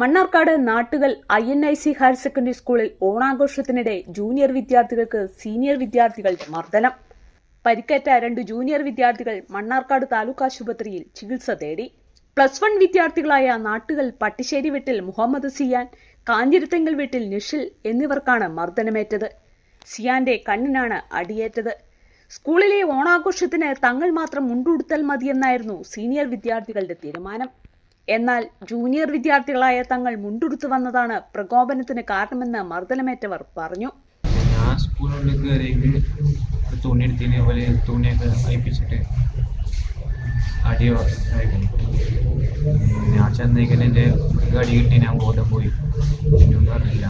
Mannarkkad Nattukal I N I C higher secondary സ്കൂളിൽ ഓണാഘോഷത്തിനിടെ junior വിദ്യാർത്ഥികൾക്ക് സീനിയർ വിദ്യാർത്ഥികളുടെ മർദ്ദനം. പരിക്കേറ്റ രണ്ട് ജൂനിയർ വിദ്യാർത്ഥികൾ മണ്ണാർക്കാട് താലൂക്ക് ആശുപത്രിയിൽ ചികിത്സ തേടി. പ്ലസ് വൺ വിദ്യാർത്ഥികളായ നാട്ടുകൽ പട്ടിശ്ശേരി വീട്ടിൽ മുഹമ്മദ് സിയാൻ കാഞ്ഞിരത്തെങ്കിൽ വീട്ടിൽ നിഷിൽ എന്നിവർക്കാണ് മർദ്ദനമേറ്റത്. സിയാന്റെ കണ്ണിനാണ് അടിയേറ്റത്. സ്കൂളിലെ ഓണാഘോഷത്തിന് തങ്ങൾ മാത്രം മുണ്ടുടുത്താൽ മതിയെന്നായിരുന്നു സീനിയർ വിദ്യാർത്ഥികളുടെ തീരുമാനം. എന്നാൽ ജൂനിയർ വിദ്യാർത്ഥികളായ തങ്ങൾ മുണ്ടുടുത്തു വന്നതാണ് പ്രകോപനത്തിന് കാരണമെന്ന് മർദ്ദനമേറ്റവർ പറഞ്ഞു. ഞാൻ സ്കൂളിനുള്ളിൽ കയറിയെങ്കിൽ തുണി എടുത്തതിന് പോലെ തുണിയൊക്കെ അയപ്പിച്ചിട്ട് അടി ഞാൻ ചെന്നേക്കൽ എന്റെ കിട്ടി ഞാൻ ബോധം പോയി. ഒന്നും അറിയില്ല.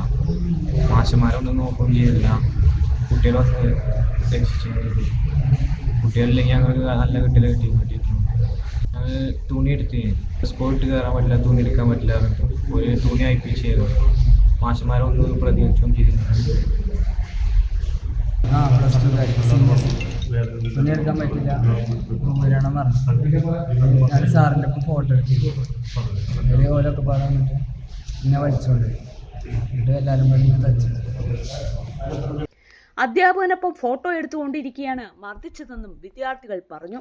മാഷന്മാരൊന്നും നോക്കുകയും ചെയ്തില്ല. കുട്ടികളൊക്കെ രക്ഷിച്ചു കുട്ടികളില്ലെങ്കിൽ ഞങ്ങൾക്ക് നല്ല കിട്ടില്ല കിട്ടി തുണി എടുത്ത് സ്കൂളിട്ട് കയറാൻ പറ്റില്ല തുണി എടുക്കാൻ പറ്റില്ല ഒരു തുണി അയപ്പിച്ചു മാഷന്മാരൊന്നും പ്രതികരിച്ചും ചെയ്തിരുന്നു തുണി എടുക്കാൻ പറ്റില്ല. വരണം പറഞ്ഞു. ഞാൻ സാറിന്റെ ഒപ്പം ഫോട്ടോ എടുത്തു ഇവർ ഓലൊക്കെ പാടാൻ പറ്റും. പിന്നെ വലിച്ചോണ്ട്. എന്നിട്ട് എല്ലാവരും പറഞ്ഞു തച്ചു അധ്യാപകനൊപ്പം ഫോട്ടോ എടുത്തുകൊണ്ടിരിക്കുകയാണ്. മർദ്ദിച്ചതെന്നും വിദ്യാർത്ഥികൾ പറഞ്ഞു.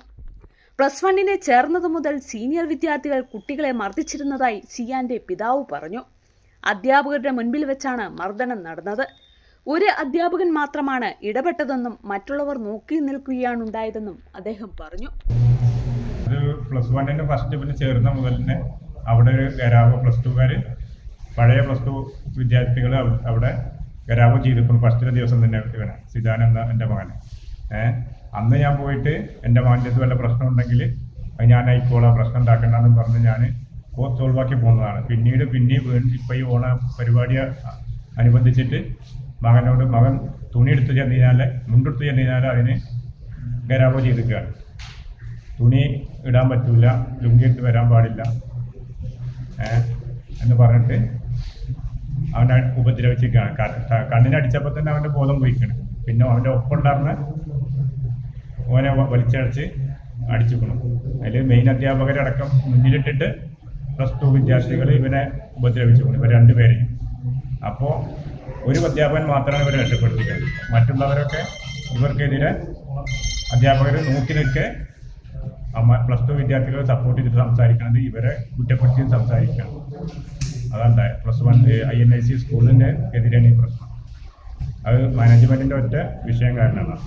പ്ലസ് വണ്ണിന് ചേർന്നതു മുതൽ സീനിയർ വിദ്യാർത്ഥികൾ കുട്ടികളെ മർദ്ദിച്ചിരുന്നതായി സിയാന്റെ പിതാവ് പറഞ്ഞു. അധ്യാപകരുടെ മുൻപിൽ വെച്ചാണ് മർദ്ദനം നടന്നത്. ഒരു അധ്യാപകൻ മാത്രമാണ് ഇടപെട്ടതെന്നും മറ്റുള്ളവർ നോക്കി നിൽക്കുകയാണ് ഉണ്ടായതെന്നും അദ്ദേഹം പറഞ്ഞു. പ്ലസ് വണ്ണിന്റെ ഫസ്റ്റ് പിന്നെ ചേർന്ന മുതൽ തന്നെ അവിടെ ഒരു ഗരാവ് പ്ലസ് ടുകാര് പഴയ പ്ലസ് ടു വിദ്യാർത്ഥികൾ അവിടെ ഗരാവ് ചെയ്തിപ്പോൾ ഫസ്റ്റിലെ ദിവസം തന്നെ ഇവനെ സിദാൻ എന്ന മകൻ ഏഹ് അന്ന് ഞാൻ പോയിട്ട് എന്റെ മകന്റെ വല്ല പ്രശ്നം ഉണ്ടെങ്കിൽ ഞാൻ ആയിക്കോളാം പ്രശ്നം ഉണ്ടാക്കണ്ടെന്ന് പറഞ്ഞ് ഞാൻ സോൾവ് ആക്കി പോകുന്നതാണ് പിന്നീട് പിന്നെയും വീണ്ടും ഇപ്പം ഈ ഓണ പരിപാടി അനുബന്ധിച്ചിട്ട് മകനോട് മകൻ തുണി എടുത്ത് ചെന്ന് കഴിഞ്ഞാൽ മുണ്ടെടുത്ത് ചെന്ന് കഴിഞ്ഞാൽ അതിന് ഗരാവോ ചെയ്തിരിക്കുകയാണ്. തുണി ഇടാൻ പറ്റില്ല ലുങ്കി എടുത്ത് വരാൻ പാടില്ല എന്ന് പറഞ്ഞിട്ട് അവനെ ഉപദ്രവിച്ചിരിക്കുകയാണ്. കണ്ണിനടിച്ചപ്പോൾ തന്നെ അവന്റെ ബോധം പോയിക്കണം. പിന്നെ അവന്റെ ഒപ്പം ഉണ്ടായിരുന്ന ഓനെ വലിച്ചടച്ച് അടിച്ചുക്കണം അതിൽ മെയിൻ അധ്യാപകരടക്കം മുന്നിലിട്ടിട്ട് പ്ലസ് ടു വിദ്യാർത്ഥികൾ ഇവനെ ഉപദ്രവിച്ചുകൊണ്ട് ഇവർ രണ്ടുപേരെയും അപ്പോൾ ഒരു അധ്യാപകൻ മാത്രമാണ് ഇവരെ രക്ഷപ്പെടുത്തിക്കുന്നത് മറ്റുള്ളവരൊക്കെ ഇവർക്കെതിരെ അധ്യാപകർ നോക്കി നിൽക്കെ പ്ലസ് ടു വിദ്യാർത്ഥികളെ സപ്പോർട്ട് ചെയ്ത് സംസാരിക്കുന്നത് ഇവരെ കുറ്റപ്പെടുത്തി സംസാരിക്കണം. അതാണ് plus one I N I C സ്കൂളിന്റെ എതിരാണ് ഈ പ്രശ്നം. അത് മാനേജ്മെന്റിന്റെ ഒറ്റ വിഷയം കാരണമാണ്.